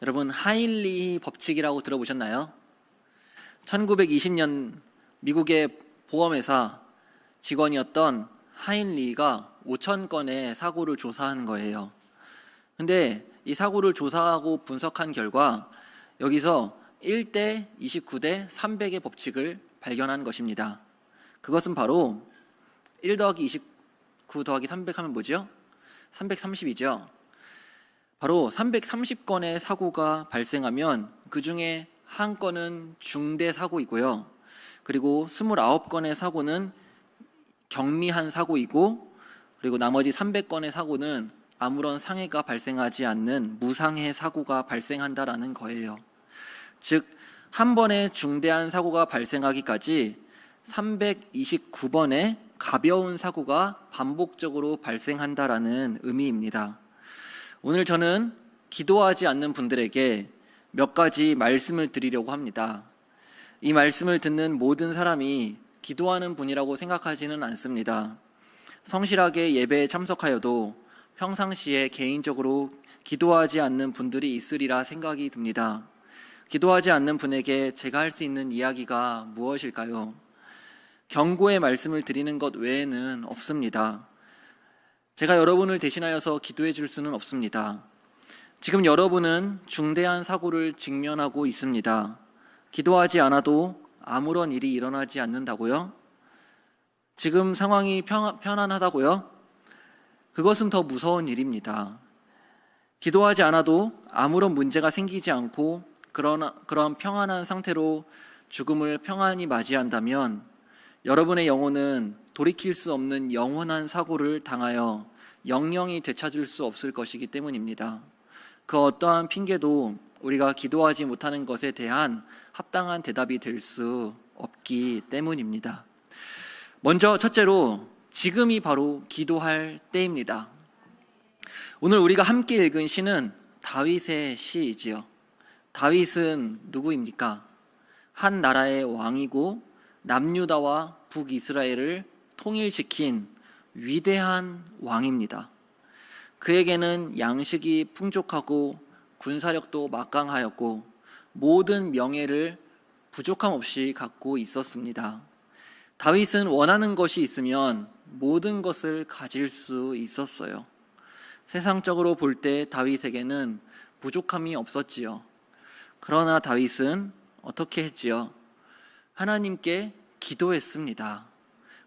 여러분 하일리 법칙이라고 들어보셨나요? 1920년 미국의 보험회사 직원이었던 하일리가 5천 건의 사고를 조사한 거예요. 근데 이 사고를 조사하고 분석한 결과 여기서 1대 29대 300의 법칙을 발견한 것입니다. 그것은 바로 1 더하기 29 더하기 300 하면 뭐죠? 330이죠. 바로 330건의 사고가 발생하면 그 중에 한 건은 중대 사고이고요. 그리고 29건의 사고는 경미한 사고이고 그리고 나머지 300건의 사고는 아무런 상해가 발생하지 않는 무상해 사고가 발생한다라는 거예요. 즉, 한 번의 중대한 사고가 발생하기까지 329번의 가벼운 사고가 반복적으로 발생한다라는 의미입니다. 오늘 저는 기도하지 않는 분들에게 몇 가지 말씀을 드리려고 합니다. 이 말씀을 듣는 모든 사람이 기도하는 분이라고 생각하지는 않습니다. 성실하게 예배에 참석하여도 평상시에 개인적으로 기도하지 않는 분들이 있으리라 생각이 듭니다. 기도하지 않는 분에게 제가 할 수 있는 이야기가 무엇일까요? 경고의 말씀을 드리는 것 외에는 없습니다. 제가 여러분을 대신하여서 기도해 줄 수는 없습니다. 지금 여러분은 중대한 사고를 직면하고 있습니다. 기도하지 않아도 아무런 일이 일어나지 않는다고요? 지금 상황이 평, 편안하다고요? 그것은 더 무서운 일입니다. 기도하지 않아도 아무런 문제가 생기지 않고 그런, 그런 평안한 상태로 죽음을 평안히 맞이한다면 여러분의 영혼은 돌이킬 수 없는 영원한 사고를 당하여 영영이 되찾을 수 없을 것이기 때문입니다. 그 어떠한 핑계도 우리가 기도하지 못하는 것에 대한 합당한 대답이 될 수 없기 때문입니다. 먼저 첫째로 지금이 바로 기도할 때입니다. 오늘 우리가 함께 읽은 시는 다윗의 시이지요. 다윗은 누구입니까? 한 나라의 왕이고 남유다와 북이스라엘을 통일시킨 위대한 왕입니다. 그에게는 양식이 풍족하고 군사력도 막강하였고 모든 명예를 부족함 없이 갖고 있었습니다. 다윗은 원하는 것이 있으면 모든 것을 가질 수 있었어요. 세상적으로 볼 때 다윗에게는 부족함이 없었지요. 그러나 다윗은 어떻게 했지요? 하나님께 기도했습니다.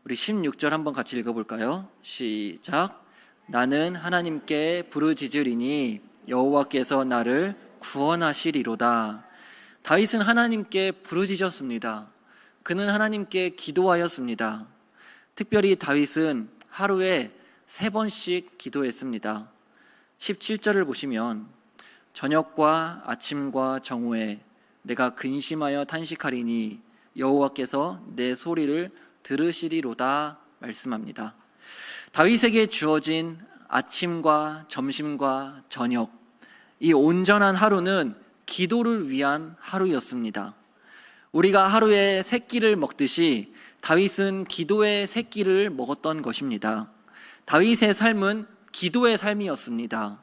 우리 16절 한번 같이 읽어볼까요? 시작. 나는 하나님께 부르짖으리니 여호와께서 나를 구원하시리로다. 다윗은 하나님께 부르짖었습니다. 그는 하나님께 기도하였습니다. 특별히 다윗은 하루에 세 번씩 기도했습니다. 17절을 보시면 저녁과 아침과 정오에 내가 근심하여 탄식하리니 여호와께서 내 소리를 들으시리로다 말씀합니다. 다윗에게 주어진 아침과 점심과 저녁 이 온전한 하루는 기도를 위한 하루였습니다. 우리가 하루에 세 끼를 먹듯이 다윗은 기도의 세 끼를 먹었던 것입니다. 다윗의 삶은 기도의 삶이었습니다.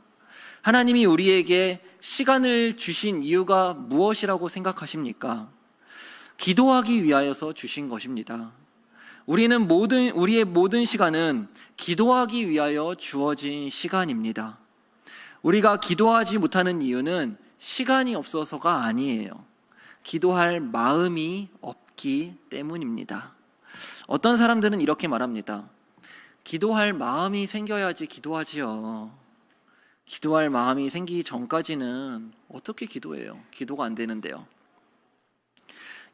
하나님이 우리에게 시간을 주신 이유가 무엇이라고 생각하십니까? 기도하기 위하여서 주신 것입니다. 우리는 모든, 우리의 모든 시간은 기도하기 위하여 주어진 시간입니다. 우리가 기도하지 못하는 이유는 시간이 없어서가 아니에요. 기도할 마음이 없기 때문입니다. 어떤 사람들은 이렇게 말합니다. 기도할 마음이 생겨야지 기도하지요. 기도할 마음이 생기기 전까지는 어떻게 기도해요? 기도가 안 되는데요.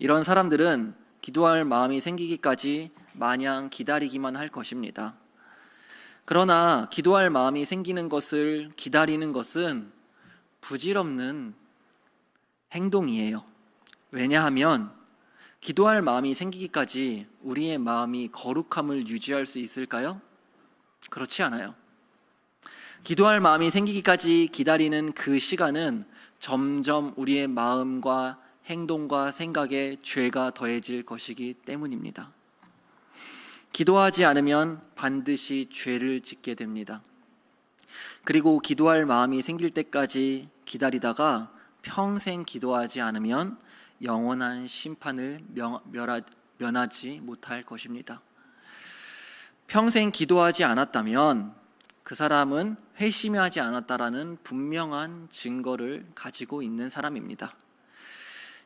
이런 사람들은 기도할 마음이 생기기까지 마냥 기다리기만 할 것입니다. 그러나 기도할 마음이 생기는 것을 기다리는 것은 부질없는 행동이에요. 왜냐하면 기도할 마음이 생기기까지 우리의 마음이 거룩함을 유지할 수 있을까요? 그렇지 않아요. 기도할 마음이 생기기까지 기다리는 그 시간은 점점 우리의 마음과 행동과 생각에 죄가 더해질 것이기 때문입니다. 기도하지 않으면 반드시 죄를 짓게 됩니다. 그리고 기도할 마음이 생길 때까지 기다리다가 평생 기도하지 않으면 영원한 심판을 면하지 못할 것입니다. 평생 기도하지 않았다면 그 사람은 회심하지 않았다라는 분명한 증거를 가지고 있는 사람입니다.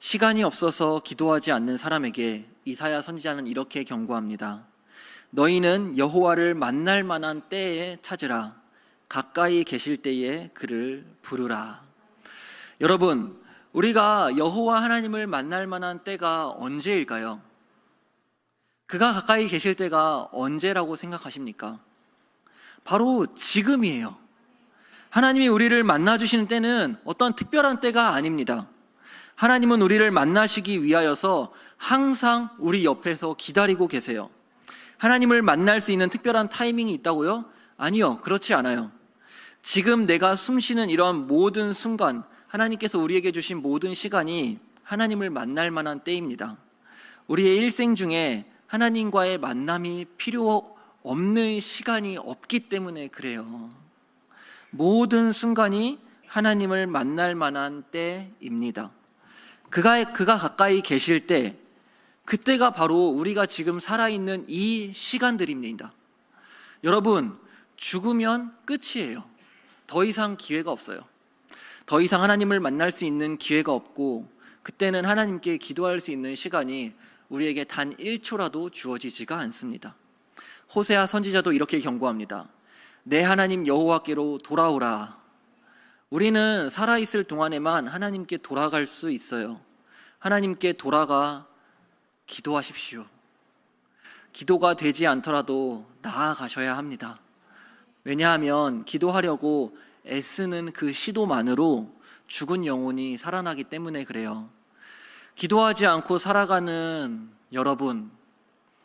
시간이 없어서 기도하지 않는 사람에게 이사야 선지자는 이렇게 경고합니다. 너희는 여호와를 만날 만한 때에 찾으라. 가까이 계실 때에 그를 부르라. 여러분, 우리가 여호와 하나님을 만날 만한 때가 언제일까요? 그가 가까이 계실 때가 언제라고 생각하십니까? 바로 지금이에요. 하나님이 우리를 만나 주시는 때는 어떤 특별한 때가 아닙니다. 하나님은 우리를 만나시기 위하여서 항상 우리 옆에서 기다리고 계세요. 하나님을 만날 수 있는 특별한 타이밍이 있다고요? 아니요, 그렇지 않아요. 지금 내가 숨 쉬는 이런 모든 순간, 하나님께서 우리에게 주신 모든 시간이 하나님을 만날 만한 때입니다. 우리의 일생 중에 하나님과의 만남이 필요 없는 시간이 없기 때문에 그래요. 모든 순간이 하나님을 만날 만한 때입니다. 그가, 그가 가까이 계실 때, 그때가 바로 우리가 지금 살아있는 이 시간들입니다. 여러분, 죽으면 끝이에요. 더 이상 기회가 없어요. 더 이상 하나님을 만날 수 있는 기회가 없고, 그때는 하나님께 기도할 수 있는 시간이 우리에게 단 1초라도 주어지지가 않습니다. 호세아 선지자도 이렇게 경고합니다. 내 하나님 여호와께로 돌아오라. 우리는 살아있을 동안에만 하나님께 돌아갈 수 있어요. 하나님께 돌아가 기도하십시오. 기도가 되지 않더라도 나아가셔야 합니다. 왜냐하면 기도하려고 애쓰는 그 시도만으로 죽은 영혼이 살아나기 때문에 그래요. 기도하지 않고 살아가는 여러분,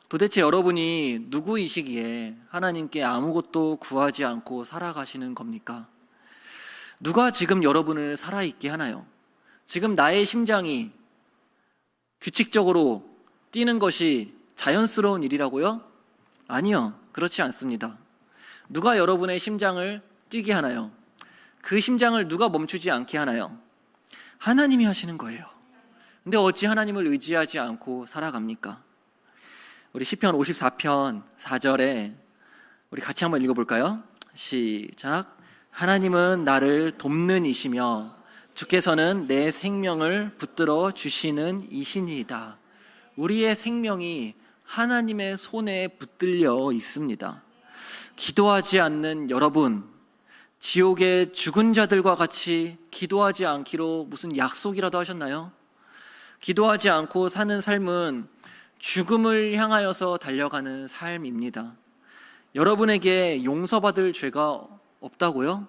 도대체 여러분이 누구이시기에 하나님께 아무것도 구하지 않고 살아가시는 겁니까? 누가 지금 여러분을 살아있게 하나요? 지금 나의 심장이 규칙적으로 뛰는 것이 자연스러운 일이라고요? 아니요. 그렇지 않습니다. 누가 여러분의 심장을 뛰게 하나요? 그 심장을 누가 멈추지 않게 하나요? 하나님이 하시는 거예요. 근데 어찌 하나님을 의지하지 않고 살아갑니까? 우리 시편 54편 4절에 우리 같이 한번 읽어 볼까요? 시작. 하나님은 나를 돕는 이시며 주께서는 내 생명을 붙들어 주시는 이신이다. 우리의 생명이 하나님의 손에 붙들려 있습니다. 기도하지 않는 여러분, 지옥의 죽은 자들과 같이 기도하지 않기로 무슨 약속이라도 하셨나요? 기도하지 않고 사는 삶은 죽음을 향하여서 달려가는 삶입니다. 여러분에게 용서받을 죄가 없다고요?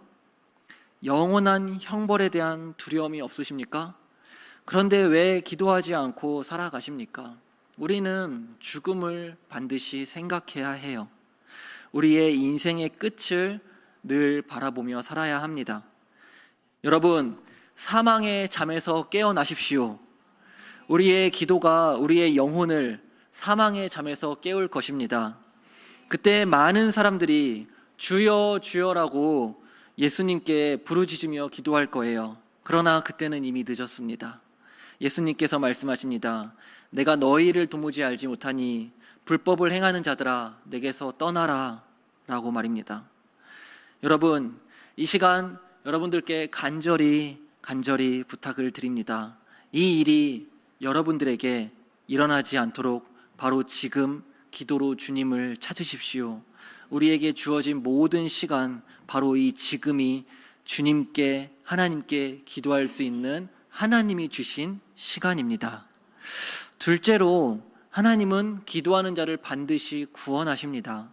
영원한 형벌에 대한 두려움이 없으십니까? 그런데 왜 기도하지 않고 살아가십니까? 우리는 죽음을 반드시 생각해야 해요. 우리의 인생의 끝을 늘 바라보며 살아야 합니다. 여러분, 사망의 잠에서 깨어나십시오. 우리의 기도가 우리의 영혼을 사망의 잠에서 깨울 것입니다. 그때 많은 사람들이 주여 주여라고 예수님께 부르짖으며 기도할 거예요. 그러나 그때는 이미 늦었습니다. 예수님께서 말씀하십니다. 내가 너희를 도무지 알지 못하니 불법을 행하는 자들아 내게서 떠나라 라고 말입니다. 여러분, 이 시간 여러분들께 간절히 간절히 부탁을 드립니다. 이 일이 여러분들에게 일어나지 않도록 바로 지금 기도로 주님을 찾으십시오. 우리에게 주어진 모든 시간, 바로 이 지금이 주님께, 하나님께 기도할 수 있는 하나님이 주신 시간입니다. 둘째로, 하나님은 기도하는 자를 반드시 구원하십니다.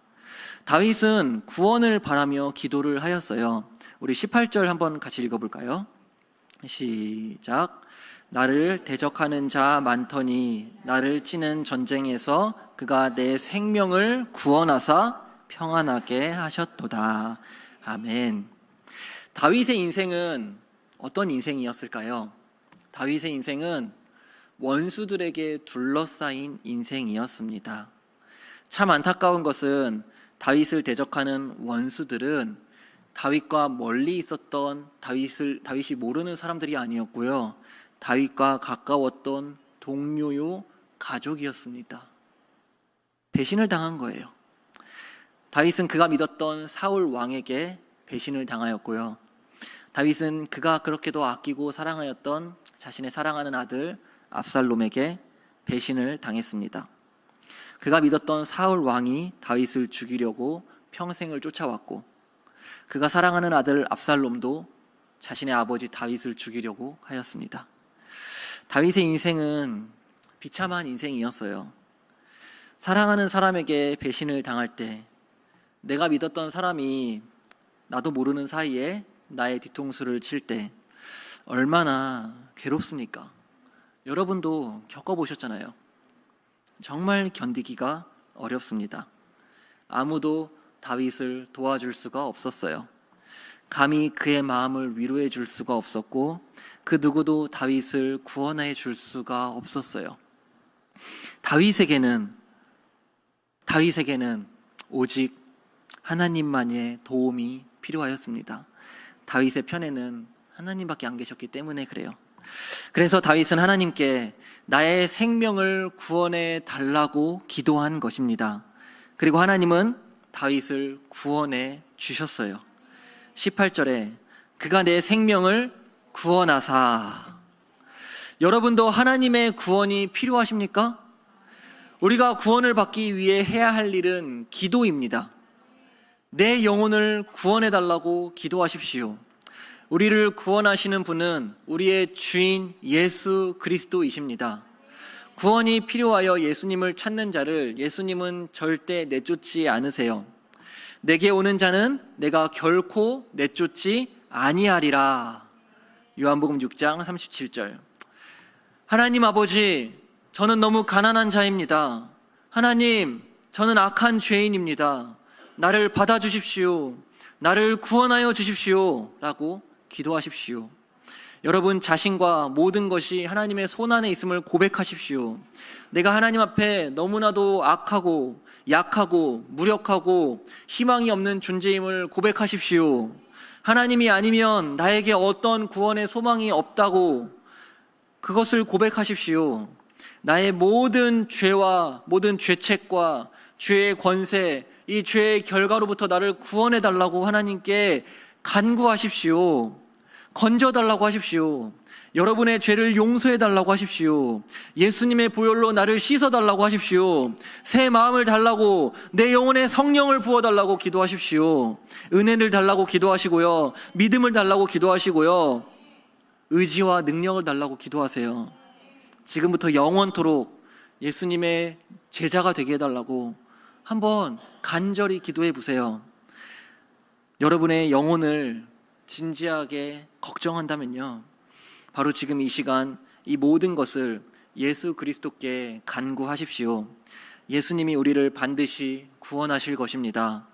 다윗은 구원을 바라며 기도를 하였어요. 우리 18절 한번 같이 읽어볼까요? 시작. 나를 대적하는 자 많더니 나를 치는 전쟁에서 그가 내 생명을 구원하사 평안하게 하셨도다. 아멘. 다윗의 인생은 어떤 인생이었을까요? 다윗의 인생은 원수들에게 둘러싸인 인생이었습니다. 참 안타까운 것은 다윗을 대적하는 원수들은 다윗과 멀리 있었던 다윗을 다윗이 모르는 사람들이 아니었고요. 다윗과 가까웠던 동료요 가족이었습니다. 배신을 당한 거예요. 다윗은 그가 믿었던 사울 왕에게 배신을 당하였고요. 다윗은 그가 그렇게도 아끼고 사랑하였던 자신의 사랑하는 아들 압살롬에게 배신을 당했습니다. 그가 믿었던 사울 왕이 다윗을 죽이려고 평생을 쫓아왔고 그가 사랑하는 아들 압살롬도 자신의 아버지 다윗을 죽이려고 하였습니다. 다윗의 인생은 비참한 인생이었어요. 사랑하는 사람에게 배신을 당할 때 내가 믿었던 사람이 나도 모르는 사이에 나의 뒤통수를 칠 때 얼마나 괴롭습니까? 여러분도 겪어보셨잖아요. 정말 견디기가 어렵습니다. 아무도 다윗을 도와줄 수가 없었어요. 감히 그의 마음을 위로해 줄 수가 없었고 그 누구도 다윗을 구원해 줄 수가 없었어요. 다윗에게는 다윗에게는 오직 하나님만의 도움이 필요하였습니다. 다윗의 편에는 하나님밖에 안 계셨기 때문에 그래요. 그래서 다윗은 하나님께 나의 생명을 구원해 달라고 기도한 것입니다. 그리고 하나님은 다윗을 구원해 주셨어요. 18절에 그가 내 생명을 구원하사. 여러분도 하나님의 구원이 필요하십니까? 우리가 구원을 받기 위해 해야 할 일은 기도입니다. 내 영혼을 구원해 달라고 기도하십시오. 우리를 구원하시는 분은 우리의 주인 예수 그리스도이십니다. 구원이 필요하여 예수님을 찾는 자를 예수님은 절대 내쫓지 않으세요. 내게 오는 자는 내가 결코 내쫓지 아니하리라. 요한복음 6장 37절. 하나님 아버지, 저는 너무 가난한 자입니다. 하나님, 저는 악한 죄인입니다. 나를 받아주십시오. 나를 구원하여 주십시오. 라고 기도하십시오. 여러분 자신과 모든 것이 하나님의 손안에 있음을 고백하십시오. 내가 하나님 앞에 너무나도 악하고 약하고 무력하고 희망이 없는 존재임을 고백하십시오. 하나님이 아니면 나에게 어떤 구원의 소망이 없다고 그것을 고백하십시오. 나의 모든 죄와 모든 죄책과 죄의 권세, 이 죄의 결과로부터 나를 구원해 달라고 하나님께 간구하십시오. 건져 달라고 하십시오. 여러분의 죄를 용서해 달라고 하십시오. 예수님의 보혈로 나를 씻어 달라고 하십시오. 새 마음을 달라고 내 영혼에 성령을 부어 달라고 기도하십시오. 은혜를 달라고 기도하시고요. 믿음을 달라고 기도하시고요. 의지와 능력을 달라고 기도하세요. 지금부터 영원토록 예수님의 제자가 되게 해달라고 한번 간절히 기도해 보세요. 여러분의 영혼을 진지하게 걱정한다면요. 바로 지금 이 시간 이 모든 것을 예수 그리스도께 간구하십시오. 예수님이 우리를 반드시 구원하실 것입니다.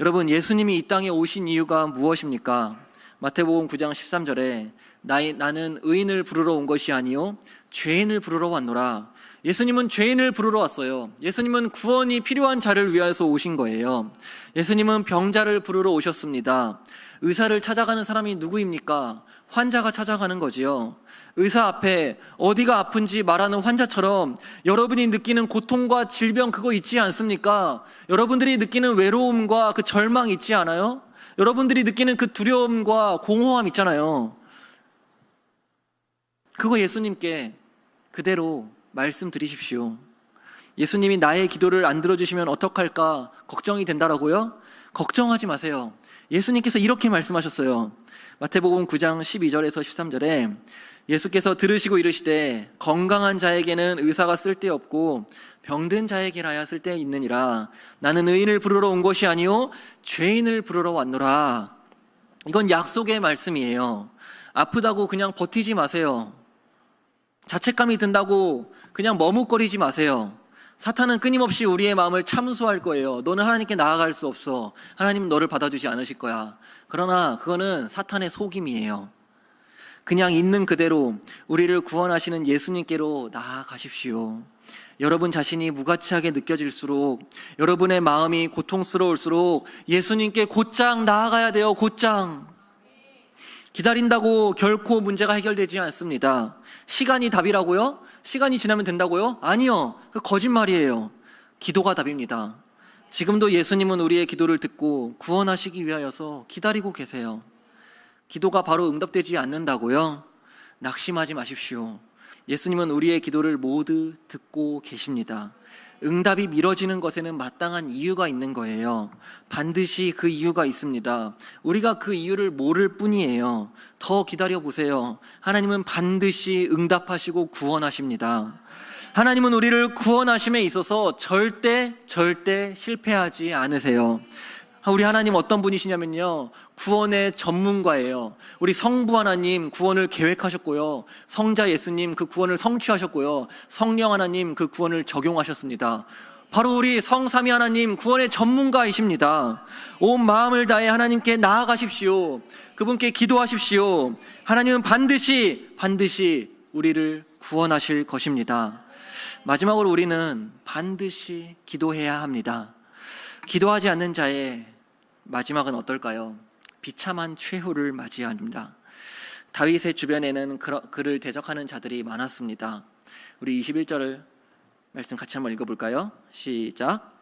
여러분, 예수님이 이 땅에 오신 이유가 무엇입니까? 마태복음 9장 13절에 나는 의인을 부르러 온 것이 아니요 죄인을 부르러 왔노라. 예수님은 죄인을 부르러 왔어요. 예수님은 구원이 필요한 자를 위해서 오신 거예요. 예수님은 병자를 부르러 오셨습니다. 의사를 찾아가는 사람이 누구입니까? 환자가 찾아가는 거지요. 의사 앞에 어디가 아픈지 말하는 환자처럼 여러분이 느끼는 고통과 질병 그거 있지 않습니까? 여러분들이 느끼는 외로움과 그 절망 있지 않아요? 여러분들이 느끼는 그 두려움과 공허함 있잖아요. 그거 예수님께 그대로 말씀드리십시오. 예수님이 나의 기도를 안 들어주시면 어떡할까 걱정이 된다라고요? 걱정하지 마세요. 예수님께서 이렇게 말씀하셨어요. 마태복음 9장 12절에서 13절에 예수께서 들으시고 이르시되 건강한 자에게는 의사가 쓸데없고 병든 자에게라야 쓸데 있느니라 나는 의인을 부르러 온 것이 아니요 죄인을 부르러 왔노라 이건 약속의 말씀이에요 아프다고 그냥 버티지 마세요 자책감이 든다고 그냥 머뭇거리지 마세요 사탄은 끊임없이 우리의 마음을 참수할 거예요. 너는 하나님께 나아갈 수 없어. 하나님은 너를 받아주지 않으실 거야. 그러나 그거는 사탄의 속임이에요. 그냥 있는 그대로 우리를 구원하시는 예수님께로 나아가십시오. 여러분 자신이 무가치하게 느껴질수록 여러분의 마음이 고통스러울수록 예수님께 곧장 나아가야 돼요. 곧장. 기다린다고 결코 문제가 해결되지 않습니다. 시간이 답이라고요? 시간이 지나면 된다고요? 아니요. 그 거짓말이에요. 기도가 답입니다. 지금도 예수님은 우리의 기도를 듣고 구원하시기 위하여서 기다리고 계세요. 기도가 바로 응답되지 않는다고요? 낙심하지 마십시오. 예수님은 우리의 기도를 모두 듣고 계십니다. 응답이 미뤄지는 것에는 마땅한 이유가 있는 거예요. 반드시 그 이유가 있습니다. 우리가 그 이유를 모를 뿐이에요. 더 기다려 보세요. 하나님은 반드시 응답하시고 구원하십니다. 하나님은 우리를 구원하심에 있어서 절대 절대 실패하지 않으세요. 우리 하나님 어떤 분이시냐면요. 구원의 전문가예요. 우리 성부 하나님 구원을 계획하셨고요. 성자 예수님 그 구원을 성취하셨고요. 성령 하나님 그 구원을 적용하셨습니다. 바로 우리 성삼위 하나님 구원의 전문가이십니다. 온 마음을 다해 하나님께 나아가십시오. 그분께 기도하십시오. 하나님은 반드시 반드시 우리를 구원하실 것입니다. 마지막으로 우리는 반드시 기도해야 합니다. 기도하지 않는 자의 마지막은 어떨까요? 비참한 최후를 맞이합니다. 다윗의 주변에는 그를 대적하는 자들이 많았습니다. 우리 21절을 말씀 같이 한번 읽어볼까요? 시작.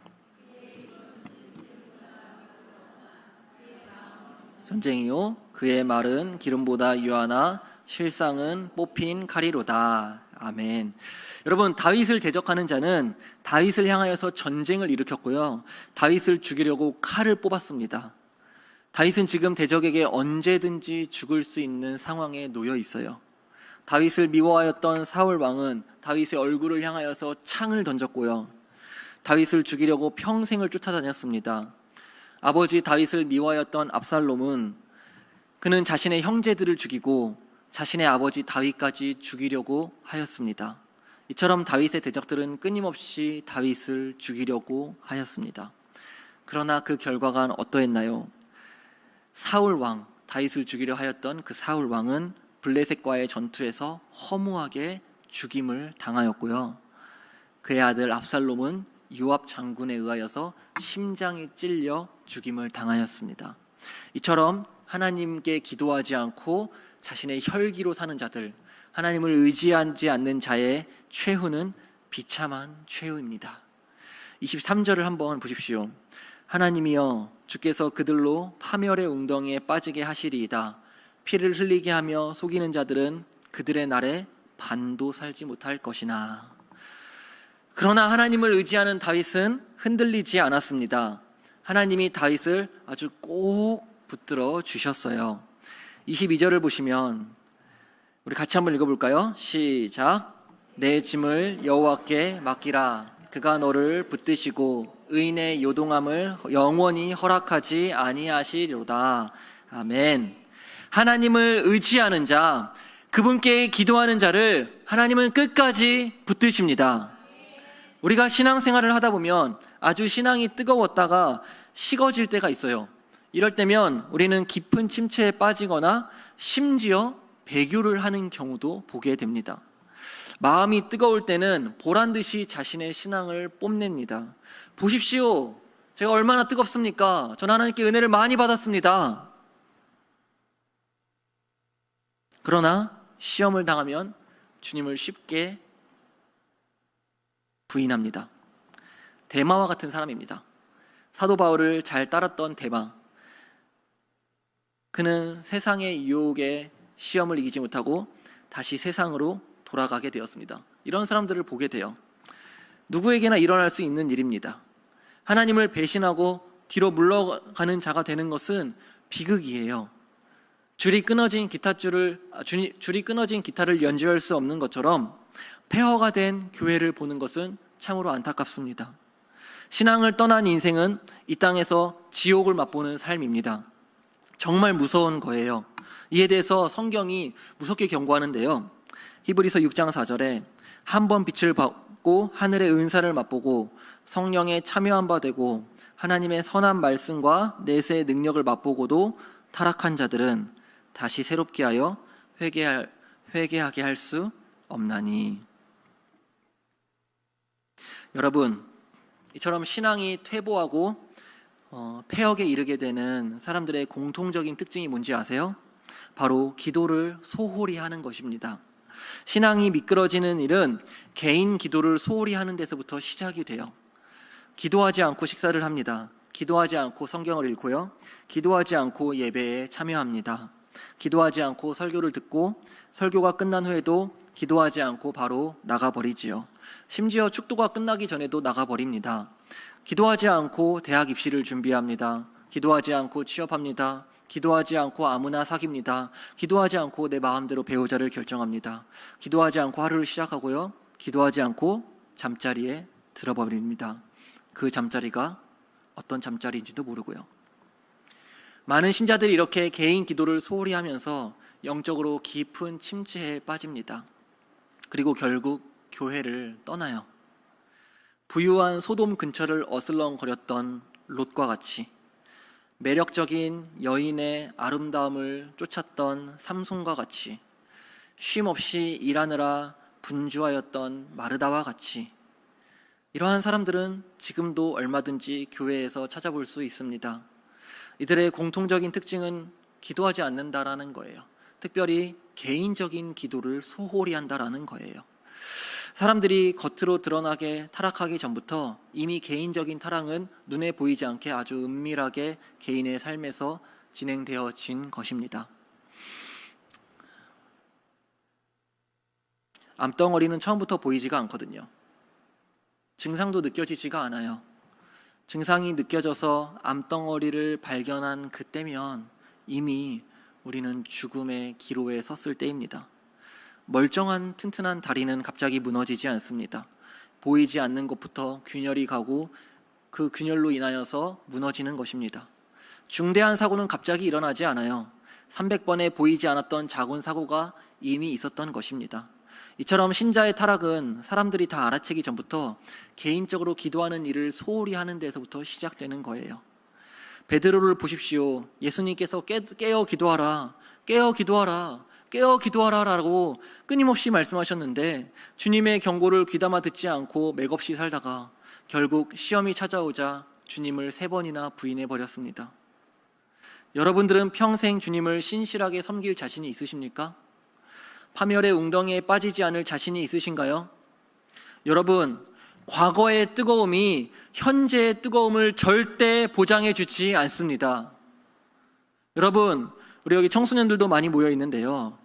전쟁이요 그의 말은 기름보다 유하나 실상은 뽑힌 칼이로다. 아멘. 여러분 다윗을 대적하는 자는 다윗을 향하여서 전쟁을 일으켰고요. 다윗을 죽이려고 칼을 뽑았습니다. 다윗은 지금 대적에게 언제든지 죽을 수 있는 상황에 놓여 있어요. 다윗을 미워하였던 사울 왕은 다윗의 얼굴을 향하여서 창을 던졌고요. 다윗을 죽이려고 평생을 쫓아다녔습니다. 아버지 다윗을 미워하였던 압살롬은 그는 자신의 형제들을 죽이고 자신의 아버지 다윗까지 죽이려고 하였습니다. 이처럼 다윗의 대적들은 끊임없이 다윗을 죽이려고 하였습니다. 그러나 그 결과가 어떠했나요? 사울 왕 다윗을 죽이려 하였던 그 사울 왕은 블레셋과의 전투에서 허무하게 죽임을 당하였고요. 그의 아들 압살롬은 요압 장군에 의하여서 심장이 찔려 죽임을 당하였습니다. 이처럼 하나님께 기도하지 않고 자신의 혈기로 사는 자들, 하나님을 의지하지 않는 자의 최후는 비참한 최후입니다. 23절을 한번 보십시오. 하나님이여 주께서 그들로 파멸의 웅덩이에 빠지게 하시리이다. 피를 흘리게 하며 속이는 자들은 그들의 날에 반도 살지 못할 것이나. 그러나 하나님을 의지하는 다윗은 흔들리지 않았습니다. 하나님이 다윗을 아주 꼭 붙들어 주셨어요. 22절을 보시면 우리 같이 한번 읽어볼까요? 시작. 내 짐을 여호와께 맡기라. 그가 너를 붙드시고 의인의 요동함을 영원히 허락하지 아니하시리로다. 아멘. 하나님을 의지하는 자, 그분께 기도하는 자를 하나님은 끝까지 붙드십니다. 우리가 신앙생활을 하다 보면 아주 신앙이 뜨거웠다가 식어질 때가 있어요. 이럴 때면 우리는 깊은 침체에 빠지거나 심지어 배교를 하는 경우도 보게 됩니다. 마음이 뜨거울 때는 보란 듯이 자신의 신앙을 뽐냅니다. 보십시오. 제가 얼마나 뜨겁습니까? 전 하나님께 은혜를 많이 받았습니다. 그러나 시험을 당하면 주님을 쉽게 부인합니다. 대마와 같은 사람입니다. 사도 바울을 잘 따랐던 대마. 그는 세상의 유혹에 시험을 이기지 못하고 다시 세상으로 돌아가게 되었습니다. 이런 사람들을 보게 돼요. 누구에게나 일어날 수 있는 일입니다. 하나님을 배신하고 뒤로 물러가는 자가 되는 것은 비극이에요. 줄이 끊어진 기타 줄을 아, 줄이, 줄이 끊어진 기타를 연주할 수 없는 것처럼 폐허가 된 교회를 보는 것은 참으로 안타깝습니다. 신앙을 떠난 인생은 이 땅에서 지옥을 맛보는 삶입니다. 정말 무서운 거예요. 이에 대해서 성경이 무섭게 경고하는데요. 히브리서 6장 4절에 한 번 빛을 받고 하늘의 은사를 맛보고 성령에 참여한 바 되고 하나님의 선한 말씀과 내세의 능력을 맛보고도 타락한 자들은 다시 새롭게 하여 회개할 회개하게 할 수 없나니 여러분 이처럼 신앙이 퇴보하고 어, 폐역에 이르게 되는 사람들의 공통적인 특징이 뭔지 아세요? 바로 기도를 소홀히 하는 것입니다. 신앙이 미끄러지는 일은 개인 기도를 소홀히 하는 데서부터 시작이 돼요. 기도하지 않고 식사를 합니다. 기도하지 않고 성경을 읽고요. 기도하지 않고 예배에 참여합니다. 기도하지 않고 설교를 듣고 설교가 끝난 후에도 기도하지 않고 바로 나가버리지요. 심지어 축도가 끝나기 전에도 나가버립니다. 기도하지 않고 대학 입시를 준비합니다. 기도하지 않고 취업합니다. 기도하지 않고 아무나 사깁니다. 기도하지 않고 내 마음대로 배우자를 결정합니다. 기도하지 않고 하루를 시작하고요. 기도하지 않고 잠자리에 들어버립니다. 그 잠자리가 어떤 잠자리인지도 모르고요. 많은 신자들이 이렇게 개인 기도를 소홀히 하면서 영적으로 깊은 침체에 빠집니다. 그리고 결국 교회를 떠나요. 부유한 소돔 근처를 어슬렁거렸던 롯과 같이 매력적인 여인의 아름다움을 쫓았던 삼손과 같이 쉼 없이 일하느라 분주하였던 마르다와 같이 이러한 사람들은 지금도 얼마든지 교회에서 찾아볼 수 있습니다. 이들의 공통적인 특징은 기도하지 않는다라는 거예요. 특별히 개인적인 기도를 소홀히 한다라는 거예요. 사람들이 겉으로 드러나게 타락하기 전부터 이미 개인적인 타락은 눈에 보이지 않게 아주 은밀하게 개인의 삶에서 진행되어진 것입니다. 암덩어리는 처음부터 보이지가 않거든요. 증상도 느껴지지가 않아요. 증상이 느껴져서 암덩어리를 발견한 그때면 이미 우리는 죽음의 기로에 섰을 때입니다. 멀쩡한 튼튼한 다리는 갑자기 무너지지 않습니다. 보이지 않는 것부터 균열이 가고 그 균열로 인하여서 무너지는 것입니다. 중대한 사고는 갑자기 일어나지 않아요. 300번에 보이지 않았던 작은 사고가 이미 있었던 것입니다. 이처럼 신자의 타락은 사람들이 다 알아채기 전부터 개인적으로 기도하는 일을 소홀히 하는 데서부터 시작되는 거예요. 베드로를 보십시오. 예수님께서 깨, 깨어 기도하라. 깨어 기도하라. 깨어 기도하라라고 끊임없이 말씀하셨는데 주님의 경고를 귀담아 듣지 않고 맥없이 살다가 결국 시험이 찾아오자 주님을 세 번이나 부인해 버렸습니다. 여러분들은 평생 주님을 신실하게 섬길 자신이 있으십니까? 파멸의 웅덩이에 빠지지 않을 자신이 있으신가요? 여러분, 과거의 뜨거움이 현재의 뜨거움을 절대 보장해 주지 않습니다. 여러분, 우리 여기 청소년들도 많이 모여 있는데요.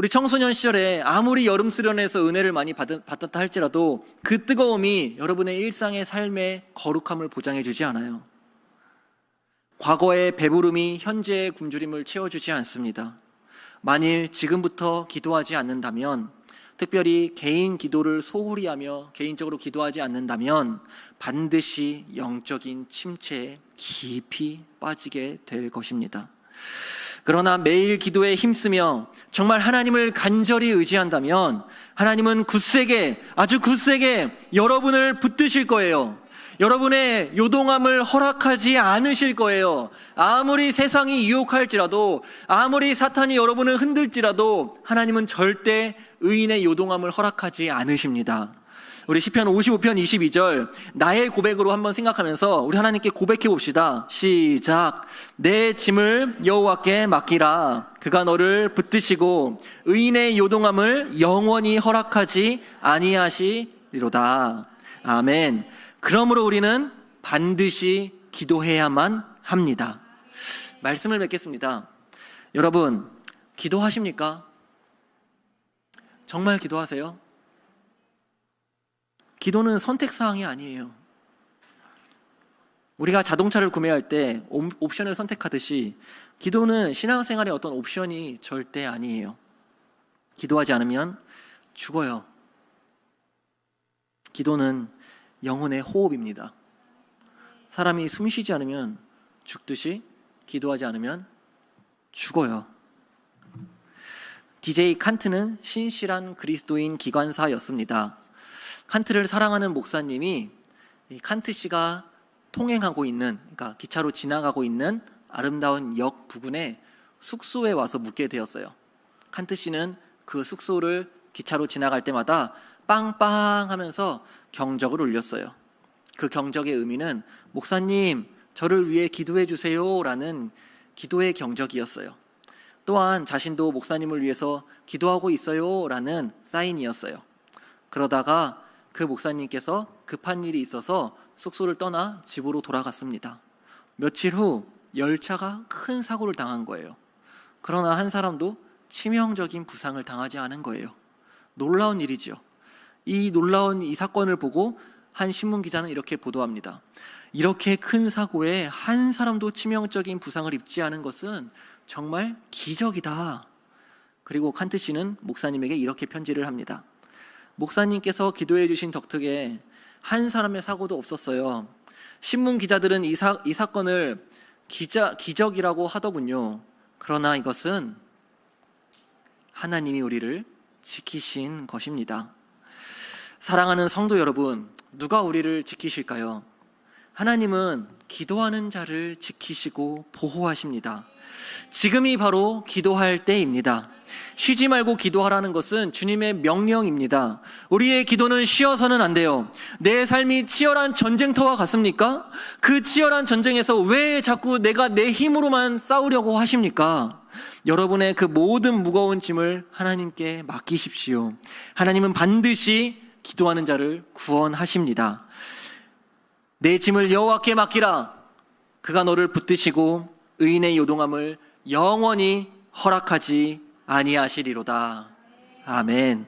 우리 청소년 시절에 아무리 여름 수련회에서 은혜를 많이 받, 받았다 할지라도 그 뜨거움이 여러분의 일상의 삶의 거룩함을 보장해 주지 않아요. 과거의 배부름이 현재의 굶주림을 채워주지 않습니다. 만일 지금부터 기도하지 않는다면, 특별히 개인 기도를 소홀히 하며 개인적으로 기도하지 않는다면 반드시 영적인 침체에 깊이 빠지게 될 것입니다. 그러나 매일 기도에 힘쓰며 정말 하나님을 간절히 의지한다면 하나님은 굳세게, 아주 굳세게 여러분을 붙드실 거예요. 여러분의 요동함을 허락하지 않으실 거예요. 아무리 세상이 유혹할지라도, 아무리 사탄이 여러분을 흔들지라도, 하나님은 절대 의인의 요동함을 허락하지 않으십니다. 우리 시편 55편 22절 나의 고백으로 한번 생각하면서 우리 하나님께 고백해 봅시다. 시작. 내 짐을 여호와께 맡기라. 그가 너를 붙드시고 의인의 요동함을 영원히 허락하지 아니하시리로다. 아멘. 그러므로 우리는 반드시 기도해야만 합니다. 말씀을 맺겠습니다. 여러분, 기도하십니까? 정말 기도하세요? 기도는 선택 사항이 아니에요. 우리가 자동차를 구매할 때 옵션을 선택하듯이 기도는 신앙생활의 어떤 옵션이 절대 아니에요. 기도하지 않으면 죽어요. 기도는 영혼의 호흡입니다. 사람이 숨 쉬지 않으면 죽듯이 기도하지 않으면 죽어요. DJ 칸트는 신실한 그리스도인 기관사였습니다. 칸트를 사랑하는 목사님이 칸트 씨가 통행하고 있는, 그러니까 기차로 지나가고 있는 아름다운 역 부근에 숙소에 와서 묵게 되었어요. 칸트 씨는 그 숙소를 기차로 지나갈 때마다 빵빵 하면서 경적을 울렸어요. 그 경적의 의미는 목사님, 저를 위해 기도해 주세요라는 기도의 경적이었어요. 또한 자신도 목사님을 위해서 기도하고 있어요라는 사인이었어요. 그러다가 그 목사님께서 급한 일이 있어서 숙소를 떠나 집으로 돌아갔습니다. 며칠 후 열차가 큰 사고를 당한 거예요. 그러나 한 사람도 치명적인 부상을 당하지 않은 거예요. 놀라운 일이죠. 이 놀라운 이 사건을 보고 한 신문 기자는 이렇게 보도합니다. 이렇게 큰 사고에 한 사람도 치명적인 부상을 입지 않은 것은 정말 기적이다. 그리고 칸트 씨는 목사님에게 이렇게 편지를 합니다. 목사님께서 기도해 주신 덕택에 한 사람의 사고도 없었어요. 신문 기자들은 이, 사, 이 사건을 기자, 기적이라고 하더군요. 그러나 이것은 하나님이 우리를 지키신 것입니다. 사랑하는 성도 여러분, 누가 우리를 지키실까요? 하나님은 기도하는 자를 지키시고 보호하십니다. 지금이 바로 기도할 때입니다. 쉬지 말고 기도하라는 것은 주님의 명령입니다. 우리의 기도는 쉬어서는 안 돼요. 내 삶이 치열한 전쟁터와 같습니까? 그 치열한 전쟁에서 왜 자꾸 내가 내 힘으로만 싸우려고 하십니까? 여러분의 그 모든 무거운 짐을 하나님께 맡기십시오. 하나님은 반드시 기도하는 자를 구원하십니다. 내 짐을 여호와께 맡기라. 그가 너를 붙드시고 의인의 요동함을 영원히 허락하지 아니하시리로다. 아멘.